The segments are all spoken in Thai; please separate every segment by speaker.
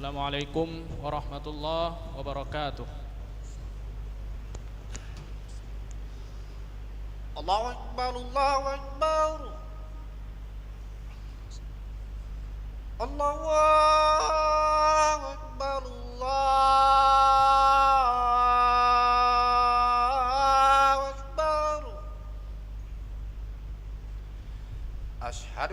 Speaker 1: السلام عليكم ورحمة الله وبركاته
Speaker 2: الله أكبر الله أكبر الله أكبر الله أكبر أشهد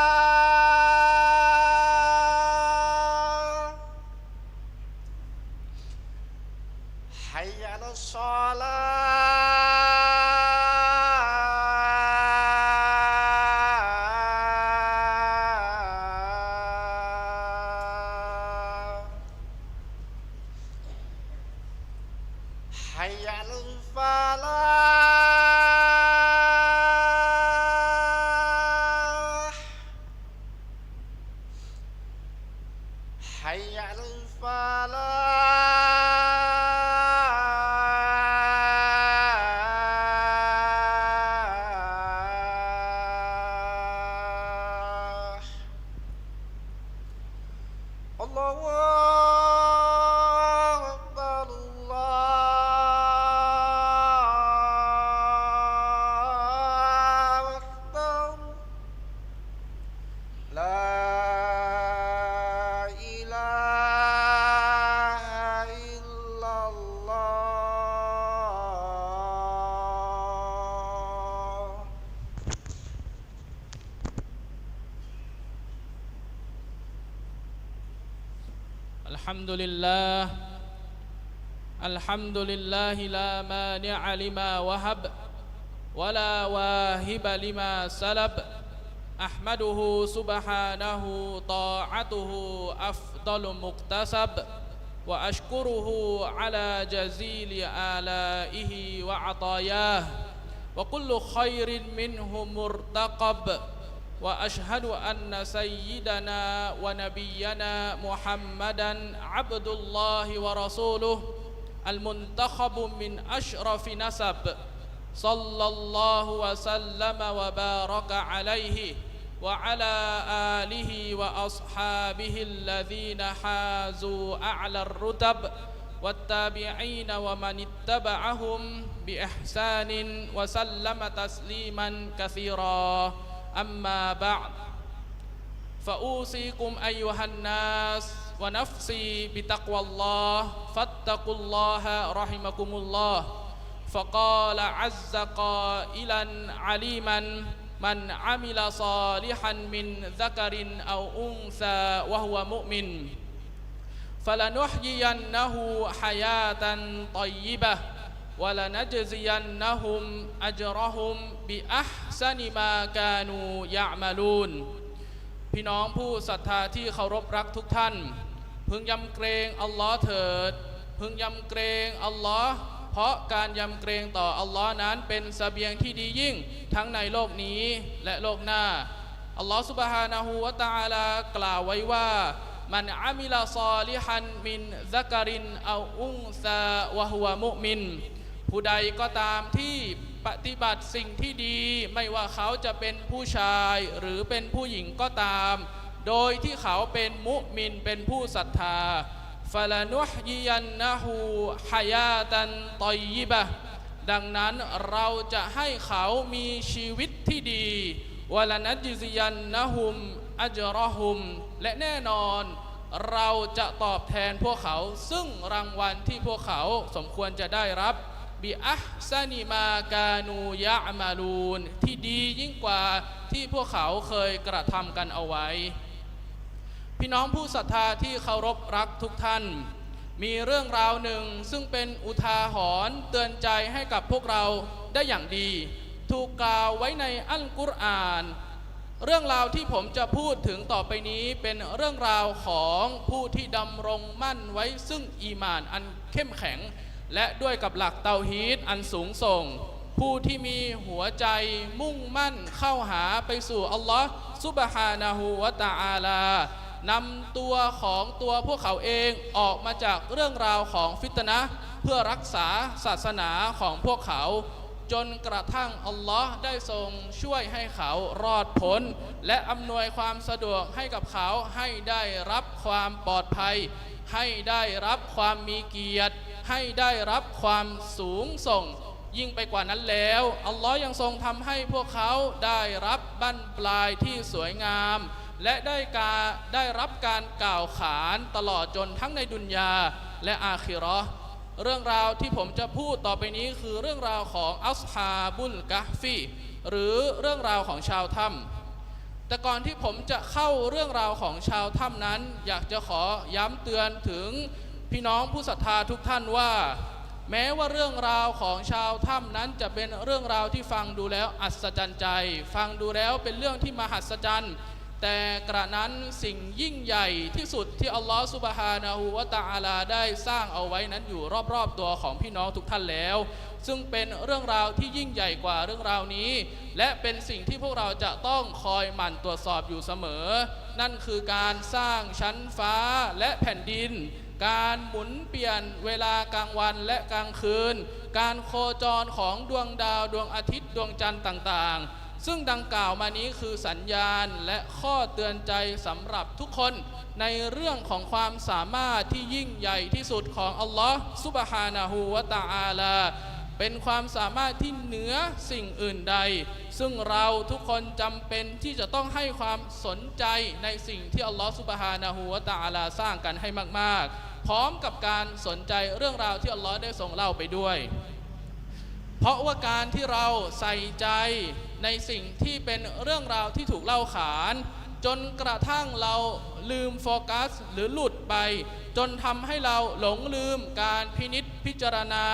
Speaker 2: حي على الفلاح
Speaker 1: الحمد لله لا مانع لما وهب ولا واهب لما سلب. أحمده سبحانه طاعته أفضل مكتسب وأشكره على جزيل آلائه وعطاياه. وكل خير منه مرتقب. وأشهد أن سيدنا ونبينا محمدا عبد الله ورسوله. المنتخب من أشرف نسب. صلى الله وسلم وبارك عليه وعلى آله وأصحابه الذين حازوا أعلى الرتب والتابعين ومن اتبعهم بإحسان وسلم تسليما كثيرا. أما بعد فأوصيكم أيها الناس ونفسي بتقوى الله فاتقوا الله رحمكم الله فقال عز قائلا عليما من عمل صالحا من ذكر أو أنثى وهو مؤمن فلنحيينه حياة طيبة ولنجزينهم أجرهم بأحسن ما كانوا يعملون พี่น้องผู้ศรัทธาที่เคารพรักทุกท่าน พึงยำเกรงอัลลอฮ์เถิด พึงยำเกรงอัลลอฮ์เพราะการยำเกรงต่ออัลลอฮ์นั้นเป็นสเสบียงที่ดียิ่งทั้งในโลกนี้และโลกหน้าอัลลอฮ์สุบฮานาหูวะตาลากล่าวไว้ว่ามันอามิลาซอลิฮันมินซักการินเอาอุงซาวะฮวมุมิน ผู้ใดก็ตามที่ปฏิบัติสิ่งที่ดี ไม่ว่าเขาจะเป็นผู้ชายหรือเป็นผู้หญิงก็ตาม โดยที่เขาเป็นมุมินเป็นผู้ศรัทธาฟาลานุฮยียันนะฮูฮายาตันตอยยิบะดังนั้นเราจะให้เขามีชีวิตที่ดีวลานัจซิยันนะฮุมอัจรอฮุม และแน่นอนเราจะตอบแทนพวกเขา ซึ่งรางวัลที่พวกเขาสมควรจะได้รับบิอัพซานิมากานูยะมาลูนที่ดียิ่งกว่าที่พวกเขาเคยกระทำกันเอาไว้ พี่น้องผู้ศรัทธาที่เคารพรักทุกท่าน มีเรื่องราวหนึ่งซึ่งเป็นอุทาหรณ์เตือนใจให้กับพวกเราได้อย่างดี ถูกกล่าวไว้ในอัลกุรอาน เรื่องราวที่ผมจะพูดถึงต่อไปนี้เป็นเรื่องราวของผู้ที่ดำรงมั่นไว้ซึ่งอีมานอันเข้มแข็ง และด้วยกับหลักเตาฮีดอันสูงส่งผู้ที่มีหัวใจมุ่งมั่นเข้าหาไปสู่อัลลอฮ์ซุบฮานะฮูวะตะอาลา นำตัวของตัวพวกเขาเองออกมาจากเรื่องราวของฟิตนะเพื่อรักษาศาสนาของพวกเขา จนกระทั่งอัลลอฮ์ได้ทรงช่วยให้เขารอดพ้น และอำนวยความสะดวกให้กับเขาให้ได้รับความปลอดภัย ให้ได้รับความมีเกียรติ ให้ได้รับความสูงส่งยิ่งไปกว่านั้นแล้ว อัลลอฮ์ยังทรงทำให้พวกเขาได้รับบั้นปลายที่สวยงาม และได้การได้รับการกล่าวขานตลอดจนทั้งในดุนยาและอาคิราะห์เรื่องราวที่ผมจะพูดต่อไปนี้คือเรื่องราวของอัสฮาบุลกะฟีหรือเรื่องราวของชาวถ้ำแต่ก่อนที่ผมจะเข้าเรื่องราวของชาวถ้ำนั้น อยากจะขอย้ำเตือนถึงพี่น้องผู้ศรัทธาทุกท่านว่า แม้ว่าเรื่องราวของชาวถ้ำนั้นจะเป็นเรื่องราวที่ฟังดูแล้วอัศจรรย์ใจ ฟังดูแล้วเป็นเรื่องที่มหัศจรรย์ แต่กระนั้นสิ่งยิ่งใหญ่ที่สุดที่อัลลอฮฺสุบฮานะฮูวะตะอาลาได้สร้างเอาไว้นั้นอยู่รอบๆตัวของพี่น้องทุกท่านแล้ว ซึ่งเป็นเรื่องราวที่ยิ่งใหญ่กว่าเรื่องราวนี้ และเป็นสิ่งที่พวกเราจะต้องคอยหมั่นตรวจสอบอยู่เสมอ นั่นคือการสร้างชั้นฟ้าและแผ่นดิน การหมุนเปลี่ยนเวลากลางวันและกลางคืน การโคจรของดวงดาวดวงอาทิตย์ดวงจันทร์ต่างๆ ซึ่งดังกล่าวมานี้คือสัญญาณและข้อเตือนใจสำหรับทุกคนในเรื่องของความสามารถที่ยิ่งใหญ่ที่สุดของอัลลอฮ์ซุบฮานะฮูวะตะอาลา เป็นความสามารถที่เหนือสิ่งอื่นใด ซึ่งเราทุกคนจำเป็นที่จะต้องให้ความสนใจในสิ่งที่อัลลอฮฺสุบฮานะฮูวะตะอาลาสร้างกันให้มาก ๆ พร้อมกับการสนใจเรื่องราวที่อัลลอฮ์ได้ทรงเล่าไปด้วย เพราะว่าการที่เราใส่ใจในสิ่งที่เป็นเรื่องราวที่ถูกเล่าขาน จนกระทั่งเราลืมโฟกัสหรือหลุดไป จนทำให้เราหลงลืมการพินิษพิจารณา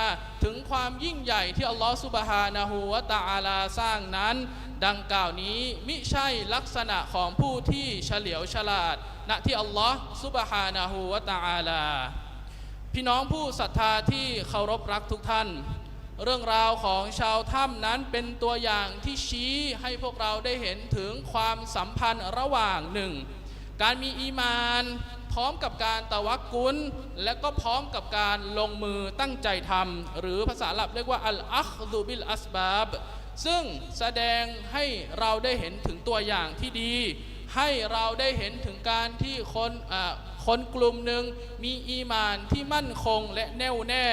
Speaker 1: ถึงความยิ่งใหญ่ที่อัลลอฮฺสุบฮานะฮูวะตะอาลาสร้างนั้น ดังกล่าวนี้มิใช่ลักษณะของผู้ที่เฉลียวฉลาดณที่อัลลอฮฺสุบฮานะฮูวะตะอาลา พี่น้องผู้ศรัทธาที่เคารพรักทุกท่าน เรื่องราวของชาวถ้ำนั้นเป็นตัวอย่างที่ชี้ให้พวกเราได้เห็นถึงความสัมพันธ์ระหว่างหนึ่ง การมีอีมานพร้อมกับการตะวักกุล และก็พร้อมกับการลงมือตั้งใจทำหรือภาษาหรับเรียกว่าอัลอัคดูบิลอัสบาบซึ่งแสดงให้เราได้เห็นถึงตัวอย่างที่ดี ให้เราได้เห็นถึงการที่คนคนกลุ่มหนึ่งมีอีมานที่มั่นคงและแน่วแน่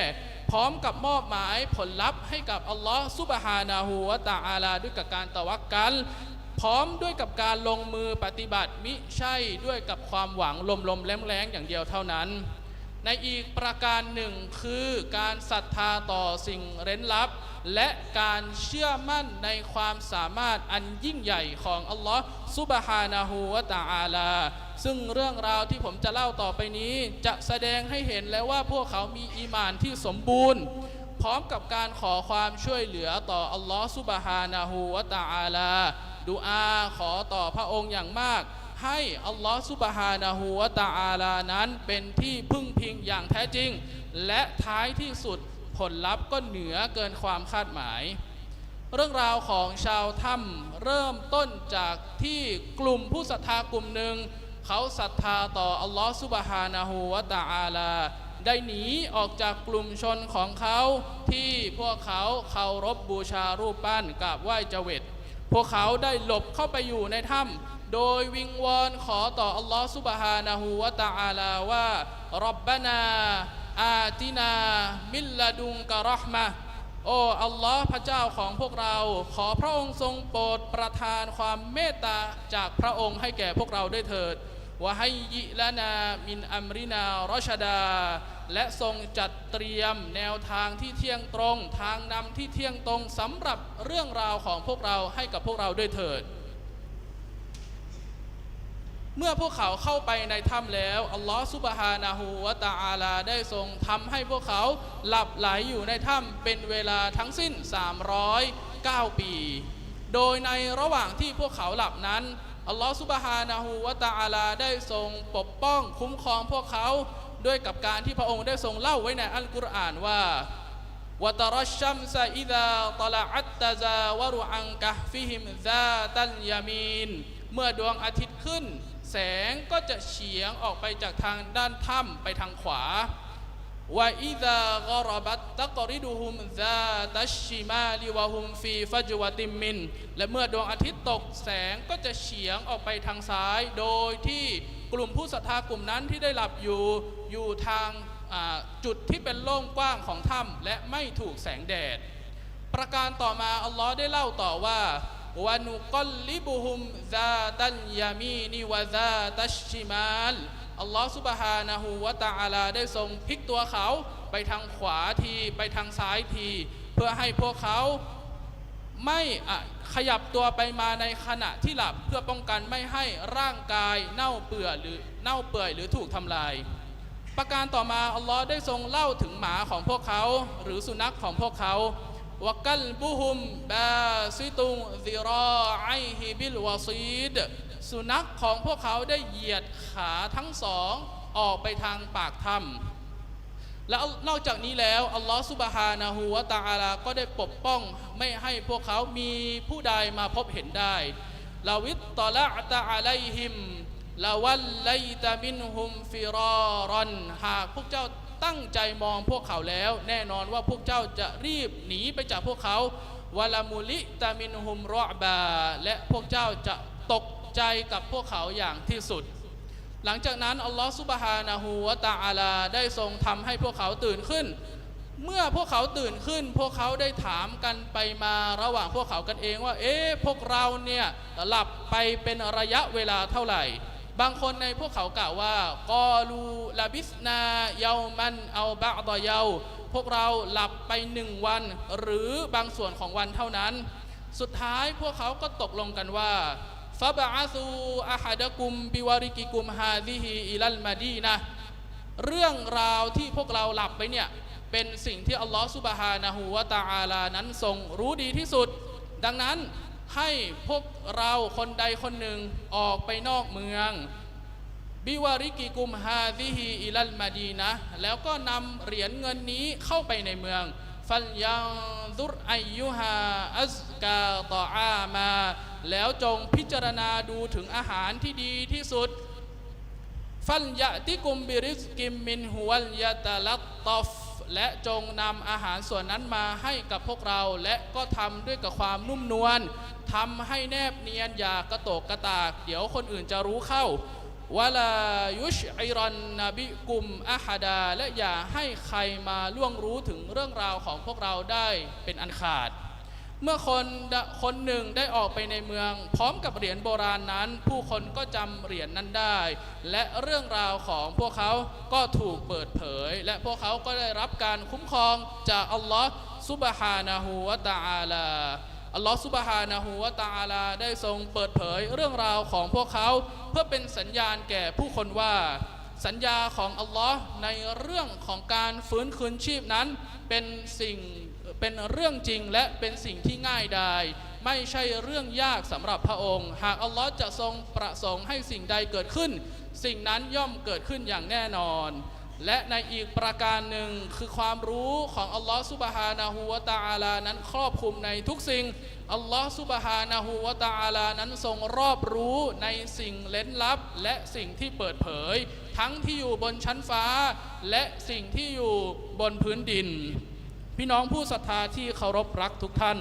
Speaker 1: พร้อมกับมอบหมายผลลัพธ์ให้กับอัลลอฮ์ซุบฮานาหูวะตะอาลาด้วยกับการตะวักกัลพร้อมด้วยกับการลงมือปฏิบัติมิใช่ด้วยกับความหวังลมๆแล้งๆอย่างเดียวเท่านั้น ในอีกประการหนึ่งคือการศรัทธาต่อสิ่งเร้นลับ และการเชื่อมั่นในความสามารถอันยิ่งใหญ่ของอัลลอฮ์ซุบฮานาหูวะตะอาลา ซึ่งเรื่องราวที่ผมจะเล่าต่อไปนี้ จะแสดงให้เห็นแล้วว่าพวกเขามีอีมานที่สมบูรณ์ พร้อมกับการขอความช่วยเหลือต่ออัลลอฮ์ซุบฮานาหูวะตะอาลาดูอาขอต่อพระองค์อย่างมาก ให้อัลลอฮ์ซุบฮานะฮูวะตะอาลานั้นเป็นที่พึ่งพิงอย่างแท้จริง และท้ายที่สุดผลลัพธ์ก็เหนือเกินความคาดหมาย เรื่องราวของชาวถ้ำเริ่มต้นจากที่กลุ่มผู้ศรัทธากลุ่มหนึ่ง เขาศรัทธาต่ออัลลอฮ์ซุบฮานะฮูวะตะอาลา ได้หนีออกจากกลุ่มชนของเขาที่พวกเขาเคารพบูชารูปปั้นกราบไหว้เจวิตพวกเขาได้หลบเข้าไปอยู่ในถ้ำโดยวิงวอนขอต่ออัลลอฮ์ซุบฮานะฮูวะตะอาลาว่ารับบานาอาตินา มิลลาดุงกะรห์มะโอ้อัลลอฮ์พระเจ้าของพวกเรา ขอพระองค์ทรงโปรดประทานความเมตตาจากพระองค์ให้แก่พวกเราด้วยเถิด วะให้ยิละนามินอัมรินารชดา และทรงจัดเตรียมแนวทางที่เที่ยงตรง ทางนำที่เที่ยงตรงสำหรับเรื่องราวของพวกเราให้กับพวกเราด้วยเถิด เมื่อพวกเขาเข้าไปในถ้ำแล้วอัลลอฮฺซุบฮานาหูวะตะอาลาได้ทรงทำให้พวกเขาหลับไหลอยู่ในถ้ำเป็นเวลาทั้งสิ้น 309 ปี โดยในระหว่างที่พวกเขาหลับนั้น อัลลอฮฺสุบฮานาหูวะตาอาลาได้ทรงปกป้องคุ้มครองพวกเขาด้วยกับการที่พระองค์ได้ทรงเล่าไว้ในอัลกุรอานว่าวะตรัชชัมซาอิดาตละอัตตาซาวรุอังกะฟิหิมซาตัลยามีนเมื่อดวงอาทิตย์ขึ้น แสงก็จะเฉียงออกไปจากทางด้านถ้ำไปทางขวา ว่าอิดะกรบัตตะกริดูฮุมซาตัชชิมาลิวะฮุมฟีฟัจวติมินและเมื่อดวงอาทิตย์ตกแสงก็จะเฉียงออกไปทางซ้าย โดยที่กลุ่มผู้ศรัทธากลุ่มนั้นที่ได้หลับอยู่ อยู่ทางจุดที่เป็นโล่งกว้างของถ้ำและไม่ถูกแสงแดด ประการต่อมา อัลลอฮ์ได้เล่าต่อว่าวานุกลลิบุฮุมซาตันยามีนิวะซาตัชชิมาล อัลลอฮ์ซุบฮานะฮูวะตะอาลาได้ทรงพลิกตัวเขาไปทางขวาทีไปทางซ้ายที เพื่อให้พวกเขาไม่ขยับตัวไปมาในขณะที่หลับเพื่อป้องกันไม่ให้ร่างกายเน่าเปื่อยหรือเน่าเปื่อยหรือถูกทำลาย ประการต่อมาอัลลอฮ์ได้ทรงเล่าถึงหมาของพวกเขา หรือสุนัขของพวกเขาวกัลบุฮุมบาซิตุงซิรอไอฮิบิลวาซีด สุนัขของพวกเขาได้เหยียดขาทั้งสองออกไปทางปากถ้ำแล้วนอกจากนี้แล้วอัลลอฮ์ซุบฮานะฮูวะตะอาลาก็ได้ปกป้องไม่ให้พวกเขามีผู้ใดมาพบเห็นได้ลาวิตตอละตะอะไลฮิมลาวัลไลตามินฮุมฟิรารอนหากพวกเจ้าตั้งใจมองพวกเขาแล้ว แน่นอนว่าพวกเจ้าจะรีบหนีไปจากพวกเขาวะลามุลิตามินฮุมรอบา และพวกเจ้าจะตก ใจกับพวกเขาอย่างที่สุด หลังจากนั้นอัลลอฮฺซุบฮานะฮูวะตะอาลาได้ทรงทำให้พวกเขาตื่นขึ้น เมื่อพวกเขาตื่นขึ้น พวกเขาได้ถามกันไปมาระหว่างพวกเขากันเองว่า เอ๊ะพวกเราเนี่ยหลับไปเป็นระยะเวลาเท่าไหร่ บางคนในพวกเขากล่าวว่ากอลูลาบิสนาเยามันเอาบะดอเยาพวกเราหลับไปหนึ่งวัน หรือบางส่วนของวันเท่านั้น สุดท้ายพวกเขาก็ตกลงกันว่า ฟาบะอาซูอาฮัดะกุมบิวาริกิกุมฮาดิฮีอิลัลมาดีนะเรื่องราวที่พวกเราหลับไปเนี่ย เป็นสิ่งที่อัลลอฮฺซุบฮานะฮูวะตะอาลานั้นทรงรู้ดีที่สุด ดังนั้นให้พวกเราคนใดคนหนึ่งออกไปนอกเมืองบิวาริกิกุมฮาดิฮีอิลัลมาดีนะแล้วก็นำเหรียญเงินนี้เข้าไปในเมือง ฟัลยังซุรอายุฮาอัสกาตออามา แล้วจงพิจารณาดูถึงอาหารที่ดีที่สุด ฟัลยะติกุมบิริสกิมมินฮุวัลยะตะลัตตอฟและจงนำอาหารส่วนนั้นมาให้กับพวกเรา และก็ทำด้วยกับความนุ่มนวลทำให้แนบเนียนอย่ากระโตกกระตาก เดี๋ยวคนอื่นจะรู้เข้า วลายุชอิรันนบิกุมอาฮดา และอย่าให้ใครมาล่วงรู้ถึงเรื่องราวของพวกเราได้เป็นอันขาด เมื่อคนคนหนึ่งได้ออกไปในเมือง พร้อมกับเหรียญโบราณนั้น ผู้คนก็จำเหรียญนั้นได้ และเรื่องราวของพวกเขาก็ถูกเปิดเผย และพวกเขาก็ได้รับการคุ้มครองจากอัลลอฮ์ซุบฮานะฮูวะตะอาลา อัลลอฮ์ซุบฮานะฮูวะตะอาลาได้ทรงเปิดเผยเรื่องราวของพวกเขา เพื่อเป็นสัญญาณแก่ผู้คนว่า สัญญาของอัลลอฮ์ในเรื่องของการฟื้นคืนชีพนั้น เป็นสิ่งเป็นเรื่องจริงและเป็นสิ่งที่ง่ายดายไม่ใช่เรื่องยากสำหรับพระองค์ หากอัลลอฮ์จะทรงประสงค์ให้สิ่งใดเกิดขึ้น สิ่งนั้นย่อมเกิดขึ้นอย่างแน่นอน และในอีกประการหนึ่งคือความรู้ของอัลลอฮ์ซุบฮานะฮูวะตะอาลานั้นครอบคลุมในทุกสิ่งอัลลอฮ์ซุบฮานะฮูวะตะอาลานั้นทรงรอบรู้ในสิ่งเล้นลับ และสิ่งที่เปิดเผย ทั้งที่อยู่บนชั้นฟ้า และสิ่งที่อยู่บนพื้นดิน พี่น้องผู้ศรัทธาที่เคารพรักทุกท่าน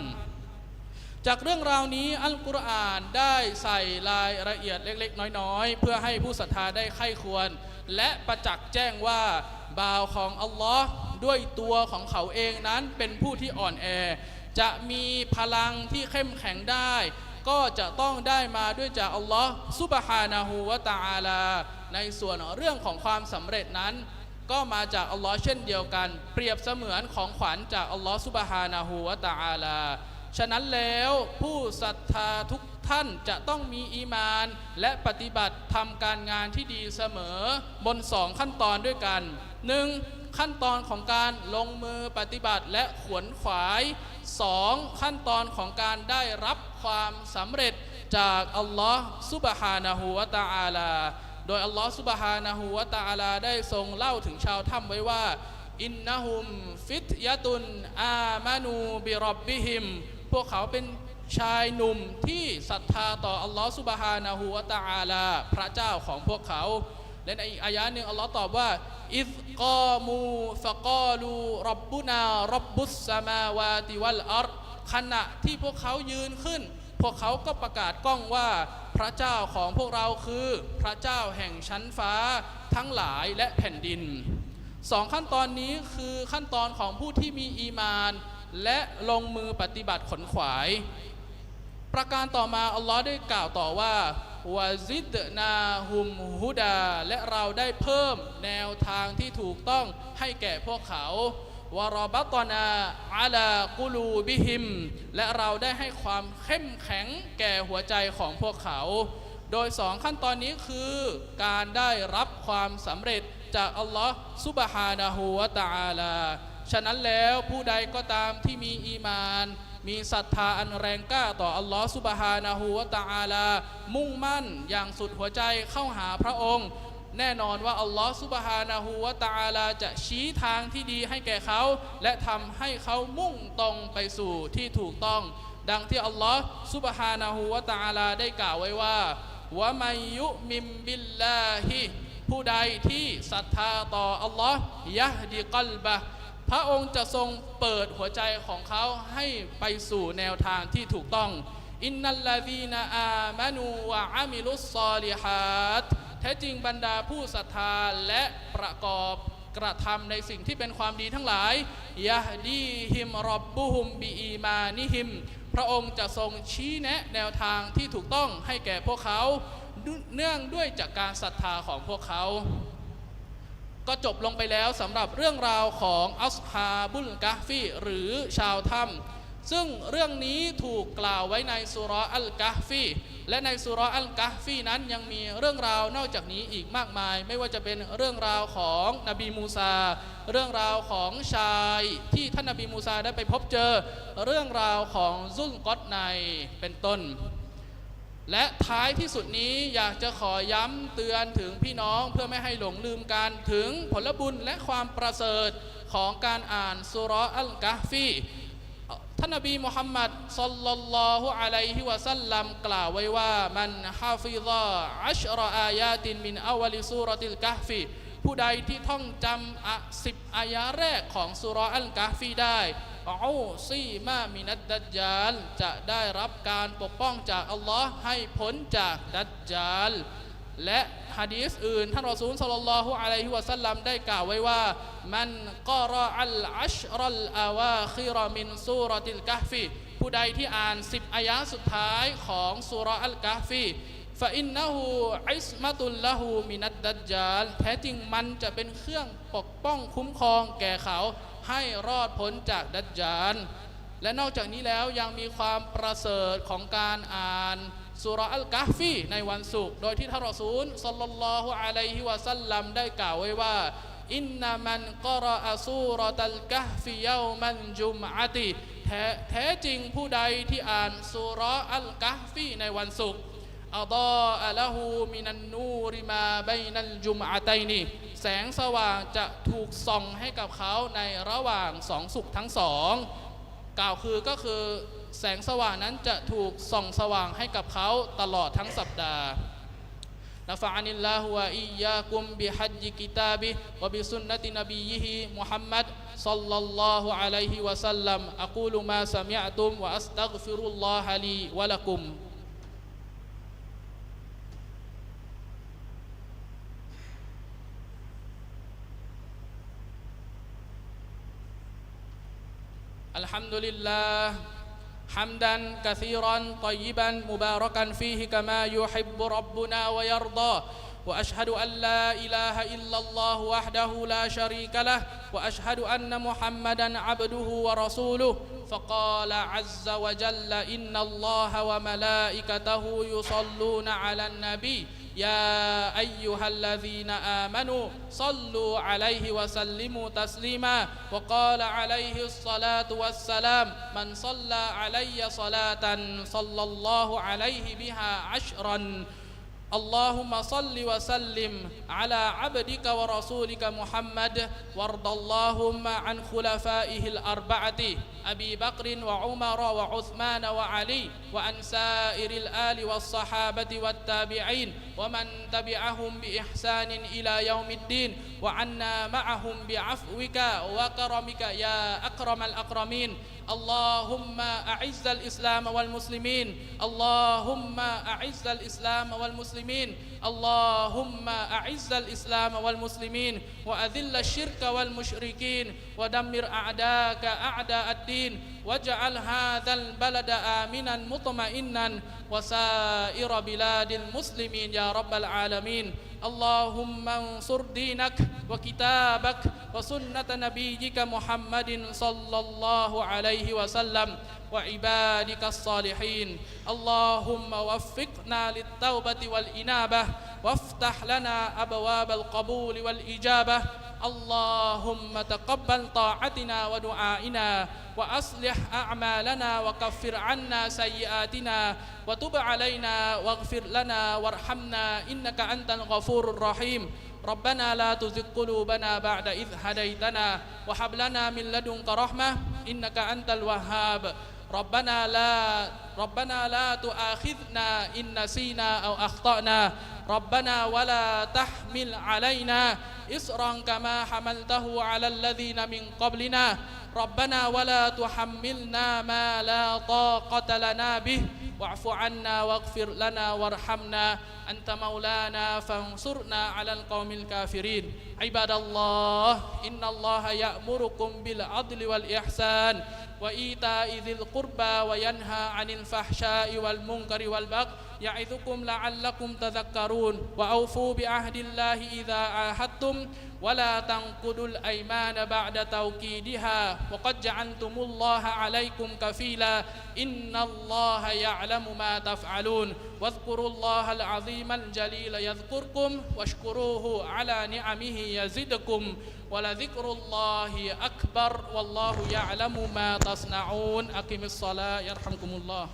Speaker 1: จากเรื่องราวนี้อัลกุรอานได้ใส่รายละเอียดเล็ก ๆ น้อยๆ เพื่อให้ผู้ศรัทธาได้ไข้ควร และประจักษ์แจ้งว่าบ่าวของอัลลอฮ์ด้วยตัวของเขาเองนั้นเป็นผู้ที่อ่อนแอ จะมีพลังที่เข้มแข็งได้ ก็จะต้องได้มาด้วยจากอัลลอฮ์ซุบฮานะฮูวะตะอาลา ในส่วนเรื่องของความสำเร็จนั้นก็มาจากอัลลอฮ์เช่นเดียวกัน เปรียบเสมือนของขวัญจากอัลลอฮ์ซุบฮานะฮูวะตะอาลา ฉะนั้นแล้วผู้ศรัทธาทุกท่านจะต้องมีอีมาน และปฏิบัติทำการงานที่ดีเสมอบนสองขั้นตอนด้วยกันหนึ่งขั้นตอนของการลงมือปฏิบัติและขวนขวายสองขั้นตอนของการได้รับความสำเร็จจากอัลลอฮ์ซุบฮานะฮูวะตะอาลา โดยอัลลอฮ์ซุบฮานะฮูวะตะอาลาได้ทรงเล่าถึงชาวถ้ำไว้ว่าอินนะฮุมฟิตยะตุนอามานูบิรอบบิฮิม พวกเขาเป็นชายหนุ่มที่ศรัทธาต่ออัลลอฮ์ซุบฮานะฮูวะตะอาลา พระเจ้าของพวกเขา และในอีกอายะหนึ่งอัลลอฮ์ตอบว่าอิซกามูฟะกาลูรับบุนารับบุสสมาวาติวัลอัรขณะที่พวกเขายืนขึ้น พวกเขาก็ประกาศก้องว่าพระเจ้าของพวกเราคือ พระเจ้าแห่งชั้นฟ้าทั้งหลายและแผ่นดินสองขั้นตอนนี้คือขั้นตอนของผู้ที่มีอีมาน และลงมือปฏิบัติขนขวาย ประการต่อมา อัลลอฮ์ได้กล่าวต่อว่าวาซิดนาฮุมฮุดา และเราได้เพิ่มแนวทางที่ถูกต้องให้แก่พวกเขาวารบัตนาอาลากุลูบิฮิม และเราได้ให้ความเข้มแข็งแก่หัวใจของพวกเขา โดยสองขั้นตอนนี้คือการได้รับความสำเร็จจากอัลลอฮ์ซุบฮานะฮูวะตะอาลา ฉะนั้นแล้วผู้ใดก็ตามที่มีอีมาน มีศรัทธาอันแรงกล้าต่ออัลลอฮ์ซุบฮานะฮูวะตะอาลา มุ่งมั่นอย่างสุดหัวใจเข้าหาพระองค์ แน่นอนว่าอัลลอฮ์ซุบฮานะฮูวะตะอาลาจะชี้ทางที่ดีให้แก่เขา และทำให้เขามุ่งตรงไปสู่ที่ถูกต้อง ดังที่อัลลอฮ์ซุบฮานะฮูวะตะอาลาได้กล่าวไว้ว่าวะมัยยุมิมบิลลาฮิผู้ใดที่ศรัทธาต่ออัลลอฮ์ยะดิกัลบะ ระองค์จะทรงเปิดหัวใจของเขาให้ไปสู่แนวทางที่ถูกต้องอินนัลลาดีนาอามานูวะอามิลุสซอลิฮัดแท้จริงบรรดาผู้ศรัทธาและประกอบกระทำในสิ่งที่เป็นความดีทั้งหลายยะดีฮิมรอบบุฮุมบีอีมานิฮิม พระองค์จะทรงชี้แนะแนวทางที่ถูกต้องให้แก่พวกเขา เนื่องด้วยจากการศรัทธาของพวกเขา ก็จบลงไปแล้วสำหรับเรื่องราวของอัสฮาบุลกะฟีหรือชาวถ้ำซึ่งเรื่องนี้ถูกกล่าวไว้ในสุราะห์อัลกะฟีและในสุราะห์อัลกะฟีนั้นยังมีเรื่องราวนอกจากนี้อีกมากมาย ไม่ว่าจะเป็นเรื่องราวของนบีมูซา เรื่องราวของชายที่ท่านนบีมูซาได้ไปพบเจอ เรื่องราวของซุลกอตไนเป็นต้น และท้ายที่สุดนี้อยากจะขอย้ำเตือนถึงพี่น้องเพื่อไม่ให้หลงลืมกันถึงผลบุญและความประเสริฐของการอ่านสุราอัลกะฟีท่านนบีมุฮัมมัดสัลลัลลอฮุอะลัยฮิวะสัลลัมกล่าวไว้ว่ามันฮาฟิซะอัชรออายาตินมินอวลิซูรติลกะฟีผู้ใดที่ท่องจำอะสิบอายะแรกของสุราอัลกะฟีได้ อูซีมามินัดดัจจาลจะได้รับการปกป้องจากอัลลอฮ์ให้พ้นจากดัจจาลและฮะดีษอื่นท่านรอซูลสัลลัลลอฮุอะลัยฮิวะสัลลัมได้กล่าวไว้ว่ามันกอรออัลอัชรัลอาวาคิรมินซูรติลกะฟีผู้ใดที่อ่าน 10อายะสุดท้ายของสุราอัลกะฟีฟะอินนะฮูอิสมะตุลละฮูมินัดดัจจาลแท้จริงมันจะเป็นเครื่องปกป้องคุ้มครองแก่เขา ให้รอดพ้นจากดัจจาลและนอกจากนี้แล้วยังมีความประเสริฐของการอ่านสุราอัลกะฮฟีในวันศุกร์โดยที่ท่านรอซูลสัลลัลลอฮุอะลัยฮิวะสัลลัมได้กล่าวไว้ว่าอินนามันกรออะซูรอตัลกะฮฟีเยามันจุมอะติแท้จริงผู้ใดที่อ่านสุราอัลกะฮฟีในวันศุกร์ อัดออะละหูมินันนูริมาบัยนัลจุมอะตัยนีแสงสว่างจะถูกส่องให้กับเขาในระหว่างสองสุขทั้งสอง กล่าวคือก็คือแสงสว่างนั้นจะถูกส่องสว่างให้กับเขาตลอดทั้งสัปดาห์ نفعني الله وإياكم بحج كتابه وبسنة نبيه محمد صلى الله عليه وسلم أقول ما سمعتم وأستغفر الله لي ولكم الحمد لله حمدا كثيرا طيبا مباركا فيه كما يحب ربنا ويرضى واشهد ان لا اله الا الله وحده لا شريك له واشهد ان محمدا عبده ورسوله فقال عز وجل ان الله وملائكته يصلون على النبي يا أيها الذين آمنوا صلوا عليه وسلموا تسليما وقال عليه الصلاة والسلام من صلى علي صلاة صلى الله عليه بها عشرا اللهم صل وسلم على عبدك ورسولك محمد وارض اللهم عن خلفائه الأربعة أبي بكر وعمر وعثمان وعلي وعن سائر الآل والصحابة والتابعين ومن تبعهم بإحسان إلى يوم الدين وعنا معهم بعفوك وكرمك يا أكرم الأكرمين. اللهم أعز الإسلام والمسلمين. اللهم أعز الإسلام والمسلمين. اللهم أعز الإسلام والمسلمين. وأذل الشرك والمشركين. ودمر أعداءك أعداء الدين. واجعل هذا البلد آمنا مطمئنا. وسائر بلاد المسلمين يا رب العالمين. اللهم انصر دينك وكتابك وسنة نبيك محمد صلى الله عليه وسلم وعبادك الصالحين. اللهم وفقنا للتوبة والإنابة وافتح لنا أبواب القبول والإجابة اللهم تقبل طاعتنا ودعائنا وأصلح أعمالنا وكفر عنا سيئاتنا وتب علينا واغفر لنا وارحمنا إنك أنت الغفور الرحيم. ربنا لا تزغ قلوبنا بعد إذ هديتنا وهب لنا من لدنك رحمة إنك أنت الوهاب. ربنا لا ربنا لا تؤاخذنا إن نسينا أو أخطأنا. ربنا ولا تحمل علينا إصرا كما حملته على الذين من قبلنا. ربنا ولا تحملنا ما لا طاقة لنا به. واعف عنا واغفر لنا وارحمنا. أنت مولانا فانصرنا على القوم الكافرين. عباد الله إن الله يأمركم بالعدل والإحسان. وإيتاء ذي القربى وينهى عن الفحشاء والمنكر والبغي يعظكم لعلكم تذكرون وأوفوا بعهد الله إذا عاهدتم ولا تنقضوا الأيمان بعد توكيدها وقد جعلتم الله عليكم كفيلا إن الله يعلم ما تفعلون واذكروا الله العظيم الجليل يذكركم واشكروه على نعمه يزدكم ولذكر الله أكبر والله يعلم ما تصنعون أقم الصلاة يرحمكم الله